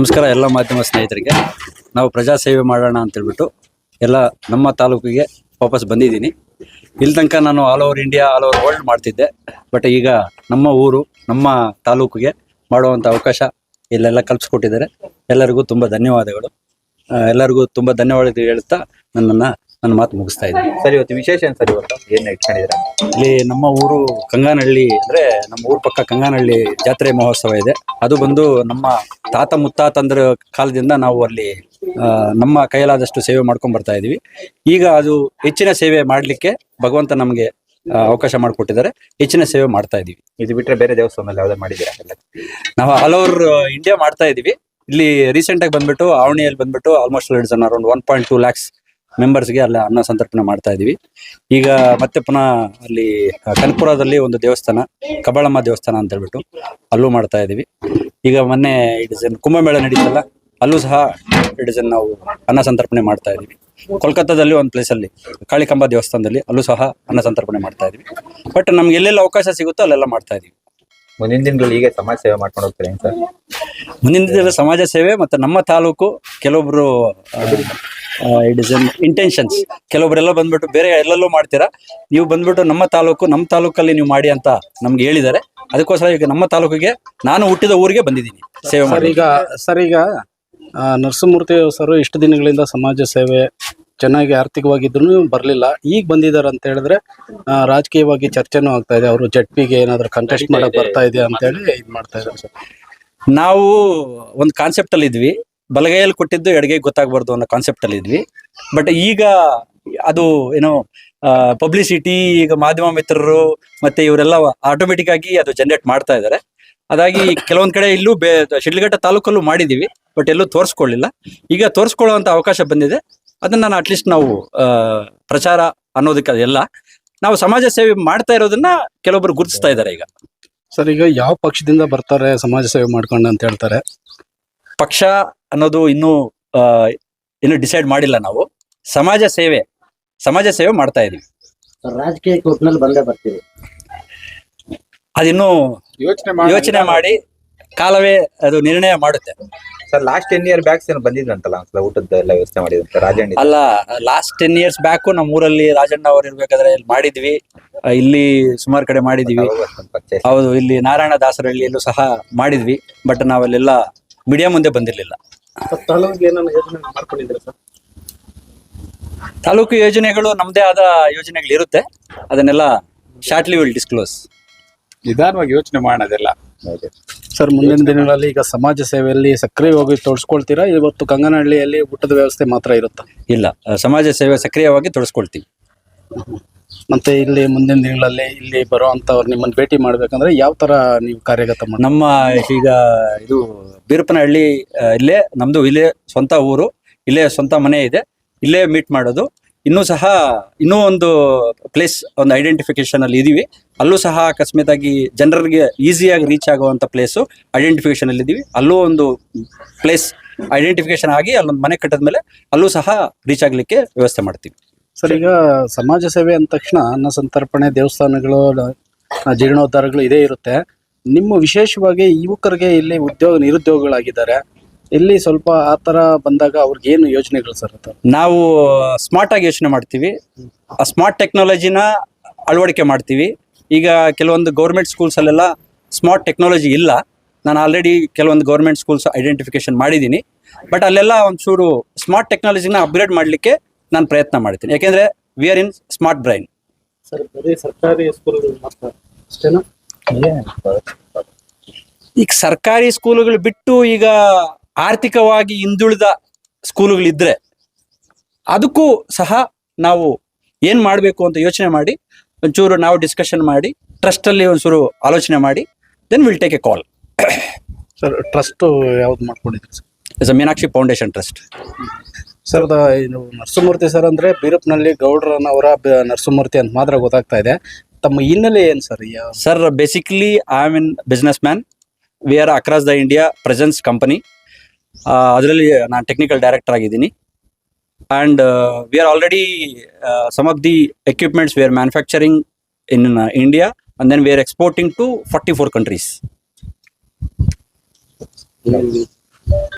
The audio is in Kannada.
ನಮಸ್ಕಾರ ಎಲ್ಲ ಮಾಧ್ಯಮ ಸ್ನೇಹಿತರಿಗೆ. ನಾವು ಪ್ರಜಾ ಸೇವೆ ಮಾಡೋಣ ಅಂತೇಳ್ಬಿಟ್ಟು ಎಲ್ಲ ನಮ್ಮ ತಾಲೂಕಿಗೆ ವಾಪಸ್ ಬಂದಿದ್ದೀನಿ. ಇಲ್ಲಿ ತನಕ ನಾನು all over India all over world ಮಾಡ್ತಿದ್ದೆ. ಬಟ್ ಈಗ ನಮ್ಮ ಊರು, ನಮ್ಮ ತಾಲೂಕಿಗೆ ಮಾಡುವಂಥ ಅವಕಾಶ ಇಲ್ಲೆಲ್ಲ ಕಲ್ಪಿಸ್ಕೊಟ್ಟಿದ್ದಾರೆ. ಎಲ್ಲರಿಗೂ ತುಂಬ ಧನ್ಯವಾದಗಳು. ಎಲ್ಲರಿಗೂ ತುಂಬ ಧನ್ಯವಾದ ಹೇಳ್ತಾ ನನ್ನನ್ನು ನನ್ನ ಮಾತು ಮುಗಿಸ್ತಾ ಇದ್ದೀನಿ. ಸರ್ ಇವತ್ತು ವಿಶೇಷ ಏನ್ ಸರ್ ಇವತ್ತು? ಏನ್ ಇಟ್ಕೊಂಡಿದ್ದೀರಾ ಇಲ್ಲಿ ನಮ್ಮ ಊರು ಕಂಗಾನಹಳ್ಳಿ ಅಂದ್ರೆ ನಮ್ಮ ಊರ್ ಪಕ್ಕ ಕಂಗಾನಹಳ್ಳಿ ಜಾತ್ರೆ ಮಹೋತ್ಸವ ಇದೆ. ಅದು ಬಂದು ನಮ್ಮ ತಾತ ಮುತ್ತಾತಂದ್ರ ಕಾಲದಿಂದ ನಾವು ಅಲ್ಲಿ ಆ, ನಮ್ಮ ಕೈಲಾದಷ್ಟು ಸೇವೆ ಮಾಡ್ಕೊಂಡ್ ಬರ್ತಾ ಇದೀವಿ. ಈಗ ಅದು ಹೆಚ್ಚಿನ ಸೇವೆ ಮಾಡ್ಲಿಕ್ಕೆ ಭಗವಂತ ನಮಗೆ ಅವಕಾಶ ಮಾಡಿಕೊಟ್ಟಿದ್ದಾರೆ. ಹೆಚ್ಚಿನ ಸೇವೆ ಮಾಡ್ತಾ ಇದೀವಿ. ಇದು ಬಿಟ್ರೆ ಬೇರೆ ದೇವಸ್ಥಾನದಲ್ಲಿ ಯಾವುದೇ ಮಾಡಿದ್ದೀರಾ? ಎಲ್ಲ ನಾವು ಆಲ್ ಓವರ್ ಇಂಡಿಯಾ ಮಾಡ್ತಾ ಇದೀವಿ. ಇಲ್ಲಿ ರೀಸೆಂಟ್ ಆಗಿ ಬಂದ್ಬಿಟ್ಟು ಆವಣಿಯಲ್ಲಿ ಬಂದ್ಬಿಟ್ಟು ಆಲ್ಮೋಸ್ಟ್ ಜನ around one point two lakhs ಮೆಂಬರ್ಸ್ಗೆ ಅಲ್ಲಿ ಅನ್ನ ಸಂತರ್ಪಣೆ ಮಾಡ್ತಾ ಇದೀವಿ. ಈಗ ಮತ್ತೆ ಪುನಃ ಅಲ್ಲಿ ಕನಕಪುರದಲ್ಲಿ ಒಂದು ದೇವಸ್ಥಾನ ಕಬಾಳಮ್ಮ ದೇವಸ್ಥಾನ ಅಂತ ಹೇಳ್ಬಿಟ್ಟು ಅಲ್ಲೂ ಮಾಡ್ತಾ ಇದೀವಿ. ಈಗ ಮೊನ್ನೆ ಇಡಿಸನ್ ಕುಂಭಮೇಳ ನಡೀತಲ್ಲ ಅಲ್ಲೂ ಸಹ ಇಡಿಸನ್ ನಾವು ಅನ್ನ ಸಂತರ್ಪಣೆ ಮಾಡ್ತಾ ಇದೀವಿ. ಕೋಲ್ಕತ್ತಾದಲ್ಲಿ ಒಂದು ಪ್ಲೇಸಲ್ಲಿ ಕಾಳಿಕಂಬ ದೇವಸ್ಥಾನದಲ್ಲಿ ಅಲ್ಲೂ ಸಹ ಅನ್ನ ಸಂತರ್ಪಣೆ ಮಾಡ್ತಾ ಇದೀವಿ. ಬಟ್ ನಮ್ಗೆ ಎಲ್ಲೆಲ್ಲ ಅವಕಾಶ ಸಿಗುತ್ತೋ ಅಲ್ಲೆಲ್ಲ ಮಾಡ್ತಾ ಇದೀವಿ. ಮುಂದಿನ ದಿನಗಳಲ್ಲಿ ಈಗ ಸಮಾಜ ಸೇವೆ ಮಾಡ್ಕೊಂಡು ಹೋಗ್ತೀರಾ ಸರ್? ಮುಂದಿನ ದಿನದಲ್ಲಿ ಸಮಾಜ ಸೇವೆ ಮತ್ತೆ ನಮ್ಮ ತಾಲೂಕು ಕೆಲವೊಬ್ರು ಇಟ್ ಇಸ್ ಇಂಟೆನ್ಷನ್ಸ್ ಕೆಲವೊಬ್ರೆಲ್ಲ ಬಂದ್ಬಿಟ್ಟು ಬೇರೆ ಎಲ್ಲೆಲ್ಲೋ ಮಾಡ್ತೀರಾ? ನೀವು ಬಂದ್ಬಿಟ್ಟು ನಮ್ಮ ತಾಲೂಕು ನಮ್ಮ ತಾಲೂಕಲ್ಲಿ ನೀವು ಮಾಡಿ ಅಂತ ನಮ್ಗೆ ಹೇಳಿದ್ದಾರೆ. ಅದಕ್ಕೋಸ್ಕರ ಈಗ ನಮ್ಮ ತಾಲೂಕಿಗೆ ನಾನು ಹುಟ್ಟಿದ ಊರಿಗೆ ಬಂದಿದ್ದೀನಿ. ಸೇವೆ ಸರ್ ಮಾಡಿ. ಈಗ ಸರ್ ಈಗ ಆ, ನರಸಿಂಹಮೂರ್ತಿ ಸರ್ ಇಷ್ಟು ದಿನಗಳಿಂದ ಸಮಾಜ ಸೇವೆ ಚೆನ್ನಾಗಿ ಆರ್ಥಿಕವಾಗಿದ್ರು ಬರಲಿಲ್ಲ. ಈಗ ಬಂದಿದ್ದಾರೆ ಅಂತ ಹೇಳಿದ್ರೆ ಆ, ರಾಜಕೀಯವಾಗಿ ಚರ್ಚೆನೂ ಆಗ್ತಾ ಇದೆ. ಅವರು ಜಡ್ಪಿಗೆ ಏನಾದ್ರು ಕಂಟೆಸ್ಟ್ ಮಾಡಕ್ ಬರ್ತಾ ಇದೆ ಅಂತ ಹೇಳಿ ಇದು ಮಾಡ್ತಾ ಇದ್ದಾರೆ ಸರ್. ನಾವು ಒಂದು ಕಾನ್ಸೆಪ್ಟ್ ಅಲ್ಲಿ ಇದ್ವಿ ಬಲಗೈಯಲ್ಲಿ ಕೊಟ್ಟಿದ್ದು ಎಡಗೈ ಗೊತ್ತಾಗಬಾರ್ದು ಅನ್ನೋ ಕಾನ್ಸೆಪ್ಟ್ ಅಲ್ಲಿ ಇದ್ವಿ. ಬಟ್ ಈಗ ಅದು ಏನೋ ಪಬ್ಲಿಸಿಟಿ ಈಗ ಮಾಧ್ಯಮ ಮಿತ್ರರು ಮತ್ತೆ ಇವರೆಲ್ಲ ಆಟೋಮೆಟಿಕ್ ಆಗಿ ಅದು ಜನರೇಟ್ ಮಾಡ್ತಾ ಇದ್ದಾರೆ. ಅದಾಗಿ ಕೆಲವೊಂದ್ ಕಡೆ ಇಲ್ಲೂ ಬೇ, ಶಿಡ್ಲಘಟ್ಟ ತಾಲೂಕಲ್ಲೂ ಮಾಡಿದೀವಿ ಬಟ್ ಎಲ್ಲೂ ತೋರಿಸ್ಕೊಳ್ಳಿಲ್ಲ. ಈಗ ತೋರಿಸ್ಕೊಳ್ಳುವಂತ ಅವಕಾಶ ಬಂದಿದೆ. ಅದನ್ನ ನಾನು ಅಟ್ಲೀಸ್ಟ್ ನಾವು ಪ್ರಚಾರ ಅನ್ನೋದಕ್ಕೆ ಅದೆಲ್ಲ ನಾವು ಸಮಾಜ ಸೇವೆ ಮಾಡ್ತಾ ಇರೋದನ್ನ ಕೆಲವೊಬ್ರು ಗುರುತಿಸ್ತಾ ಇದ್ದಾರೆ ಈಗ. ಸರ್, ಈಗ ಯಾವ ಪಕ್ಷದಿಂದ ಬರ್ತಾರೆ, ಸಮಾಜ ಸೇವೆ ಮಾಡ್ಕೊಂಡು ಅಂತ ಹೇಳ್ತಾರೆ? ಪಕ್ಷ ಅನ್ನೋದು ಇನ್ನೂ ಇನ್ನು ಡಿಸೈಡ್ ಮಾಡಿಲ್ಲ ನಾವು. ಸಮಾಜ ಸೇವೆ ಸಮಾಜ ಸೇವೆ ಮಾಡ್ತಾ ಇದೀವಿ. ರಾಜಕೀಯ ಒಟ್ನಲ್ಲಿ ಬಂದೇ ಬರ್ತೀವಿ. ಅದಿನ್ನು ಯೋಚನೆ ಯೋಚನೆ ಮಾಡಿ ಕಾಲವೇ ಅದು ನಿರ್ಣಯ ಮಾಡುತ್ತೆ. Sir last ten year backs ಏನು ಬಂದಿದ್ರಂತಲ್ಲ ಒಂದ್ಸಲ ಊಟದ ಎಲ್ಲ ವ್ಯವಸ್ಥೆ ಮಾಡಿದಂತೆ ರಾಜಣ್ಣ ಅಲ್ಲ ಲಾಸ್ಟ್ ಟೆನ್ ಇಯರ್ಸ್ ಬ್ಯಾಕು ನಮ್ಮ ಊರಲ್ಲಿ ರಾಜಣ್ಣ ಅವ್ರು ಇರ್ಬೇಕಾದ್ರೆ ಇಲ್ಲಿ ಮಾಡಿದ್ವಿ. ಇಲ್ಲಿ ಸುಮಾರು ಕಡೆ ಮಾಡಿದ್ವಿ. ಹೌದು ಇಲ್ಲಿ ನಾರಾಯಣ ದಾಸರಹಳ್ಳಿಯಲ್ಲೂ ಸಹ ಮಾಡಿದ್ವಿ. ಬಟ್ ನಾವಲ್ಲೆಲ್ಲ ಮೀಡಿಯಾ ಮುಂದೆ ಬಂದಿರಲಿಲ್ಲ. ತಾಲೂಕು ಯೋಜನೆಗಳು ನಮ್ದೇ ಆದ ಯೋಜನೆಗಳು ಇರುತ್ತೆ ಅದನ್ನೆಲ್ಲ ಶಾರ್ಟ್ಲಿ ವಿಲ್ ಡಿಸ್ಕ್ಲೋಸ್ ನಿಧಾನವಾಗಿ ಯೋಚನೆ ಮಾಡೋದಿಲ್ಲ. ಸರ್ ಮುಂದಿನ ದಿನಗಳಲ್ಲಿ ಈಗ ಸಮಾಜ ಸೇವೆಯಲ್ಲಿ ಸಕ್ರಿಯವಾಗಿ ತೊಡಸ್ಕೊಳ್ತೀರಾ ಇವತ್ತು ಕಂಗನಹಳ್ಳಿಯಲ್ಲಿ ಊಟದ ವ್ಯವಸ್ಥೆ ಮಾತ್ರ ಇರುತ್ತಾ? ಇಲ್ಲ ಸಮಾಜ ಸೇವೆ ಸಕ್ರಿಯವಾಗಿ ತೊಡಸ್ಕೊಳ್ತೀವಿ ಮತ್ತೆ ಇಲ್ಲಿ ಮುಂದಿನ ದಿನಗಳಲ್ಲಿ ಇಲ್ಲಿ ಬರುವಂತವ್ರು ನಿಮ್ಮನ್ನ ಭೇಟಿ ಮಾಡ್ಬೇಕಂದ್ರೆ ಯಾವ ತರ ನೀವು ಕಾರ್ಯಗತ ಮಾಡಿ ನಮ್ಮ ಈಗ ಇದು ಬೀರಪ್ಪನಹಳ್ಳಿ ಇಲ್ಲೇ, ನಮ್ದು ಇಲ್ಲೇ ಸ್ವಂತ ಊರು, ಇಲ್ಲೇ ಸ್ವಂತ ಮನೆ ಇದೆ, ಇಲ್ಲೇ ಮೀಟ್ ಮಾಡೋದು. ಇನ್ನೂ ಸಹ, ಇನ್ನೂ ಒಂದು ಪ್ಲೇಸ್ ಒಂದು ಐಡೆಂಟಿಫಿಕೇಶನ್ ಅಲ್ಲಿ ಇದೀವಿ. ಅಲ್ಲೂ ಸಹ ಅಕಸ್ಮಾತ್ ಆಗಿ ಜನರಿಗೆ ಈಸಿಯಾಗಿ ರೀಚ್ ಆಗುವಂತ ಪ್ಲೇಸು ಐಡೆಂಟಿಫಿಕೇಶನ್ ಅಲ್ಲಿ ಇದೀವಿ. ಅಲ್ಲೂ ಒಂದು ಪ್ಲೇಸ್ ಐಡೆಂಟಿಫಿಕೇಶನ್ ಆಗಿ ಅಲ್ಲೊಂದು ಮನೆ ಕಟ್ಟದ ಮೇಲೆ ಅಲ್ಲೂ ಸಹ ರೀಚ್ ಆಗ್ಲಿಕ್ಕೆ ವ್ಯವಸ್ಥೆ ಮಾಡ್ತೀವಿ. ಸರ್, ಈಗ ಸಮಾಜ ಸೇವೆ ಅಂದ ತಕ್ಷಣ ಅನ್ನ ಸಂತರ್ಪಣೆ, ದೇವಸ್ಥಾನಗಳು ಜೀರ್ಣೋದ್ಧಾರಗಳು ಇದೇ ಇರುತ್ತೆ. ನಿಮ್ಮ ವಿಶೇಷವಾಗಿ ಯುವಕರಿಗೆ ಇಲ್ಲಿ ಉದ್ಯೋಗ, ನಿರುದ್ಯೋಗಗಳಾಗಿದ್ದಾರೆ. ಇಲ್ಲಿ ಸ್ವಲ್ಪ ಆ ತರ ಬಂದಾಗ ಅವ್ರಿಗೆ ಏನು ಯೋಜನೆಗಳು ಸರ್ ನಾವು ಸ್ಮಾರ್ಟ್ ಆಗಿ ಯೋಚನೆ ಮಾಡ್ತೀವಿ. ಆ ಸ್ಮಾರ್ಟ್ ಟೆಕ್ನಾಲಜಿನ ಅಳವಡಿಕೆ ಮಾಡ್ತೀವಿ. ಈಗ ಕೆಲವೊಂದು ಗೌರ್ಮೆಂಟ್ ಸ್ಕೂಲ್ಸಲ್ಲೆಲ್ಲ ಸ್ಮಾರ್ಟ್ ಟೆಕ್ನಾಲಜಿ ಇಲ್ಲ. ನಾನು ಆಲ್ರೆಡಿ ಕೆಲವೊಂದು ಗೌರ್ಮೆಂಟ್ ಸ್ಕೂಲ್ಸ್ ಐಡೆಂಟಿಫಿಕೇಶನ್ ಮಾಡಿದ್ದೀನಿ. ಬಟ್ ಅಲ್ಲೆಲ್ಲ ಒಂಚೂರು ಸ್ಮಾರ್ಟ್ ಟೆಕ್ನಾಲಜಿನ ಅಪ್ಗ್ರೇಡ್ ಮಾಡಲಿಕ್ಕೆ ನಾನು ಪ್ರಯತ್ನ ಮಾಡ್ತೀನಿ. ಯಾಕೆಂದ್ರೆ we are in smart brain sir ಬರೀ ಸರ್ಕಾರಿ ಸ್ಕೂಲ್ಗಳು ಮಾತ್ರ ಅಷ್ಟೇನಾ? ಈಗ ಸರ್ಕಾರಿ ಸ್ಕೂಲುಗಳು ಬಿಟ್ಟು ಈಗ ಆರ್ಥಿಕವಾಗಿ ಹಿಂದುಳಿದ ಸ್ಕೂಲುಗಳಿದ್ರೆ ಅದಕ್ಕೂ ಸಹ ನಾವು ಏನ್ ಮಾಡಬೇಕು ಅಂತ ಯೋಚನೆ ಮಾಡಿ ಒಂಚೂರು ನಾವು ಡಿಸ್ಕಷನ್ ಮಾಡಿ ಟ್ರಸ್ಟ್ ಅಲ್ಲಿ ಒಂಚೂರು ಆಲೋಚನೆ ಮಾಡಿ then will take a call sir trust ಯಾವ್ದು ಮಾಡ್ಕೊಂಡಿದ್ರಿ sir? Meenakshi foundation trust sir Narasimhamurthy sir ಅಂದ್ರೆ ಬೀರಪ್ನಲ್ಲಿ ಗೌಡ್ರನವರ ಅವರ ನರಸಿಂಹಮೂರ್ತಿ ಅಂತ ಮಾತ್ರ ಗೊತ್ತಾಗ್ತಾ ಇದೆ. ತಮ್ಮ ಹಿನ್ನೆಲೆ ಏನ್ sir sir basically I am in business man we are across the India presence company ಅದರಲ್ಲಿ ನಾನು ಟೆಕ್ನಿಕಲ್ ಡೈರೆಕ್ಟರ್ ಆಗಿದ್ದೀನಿ. And we are already some of the equipments we are manufacturing in India and then we are exporting to forty four countries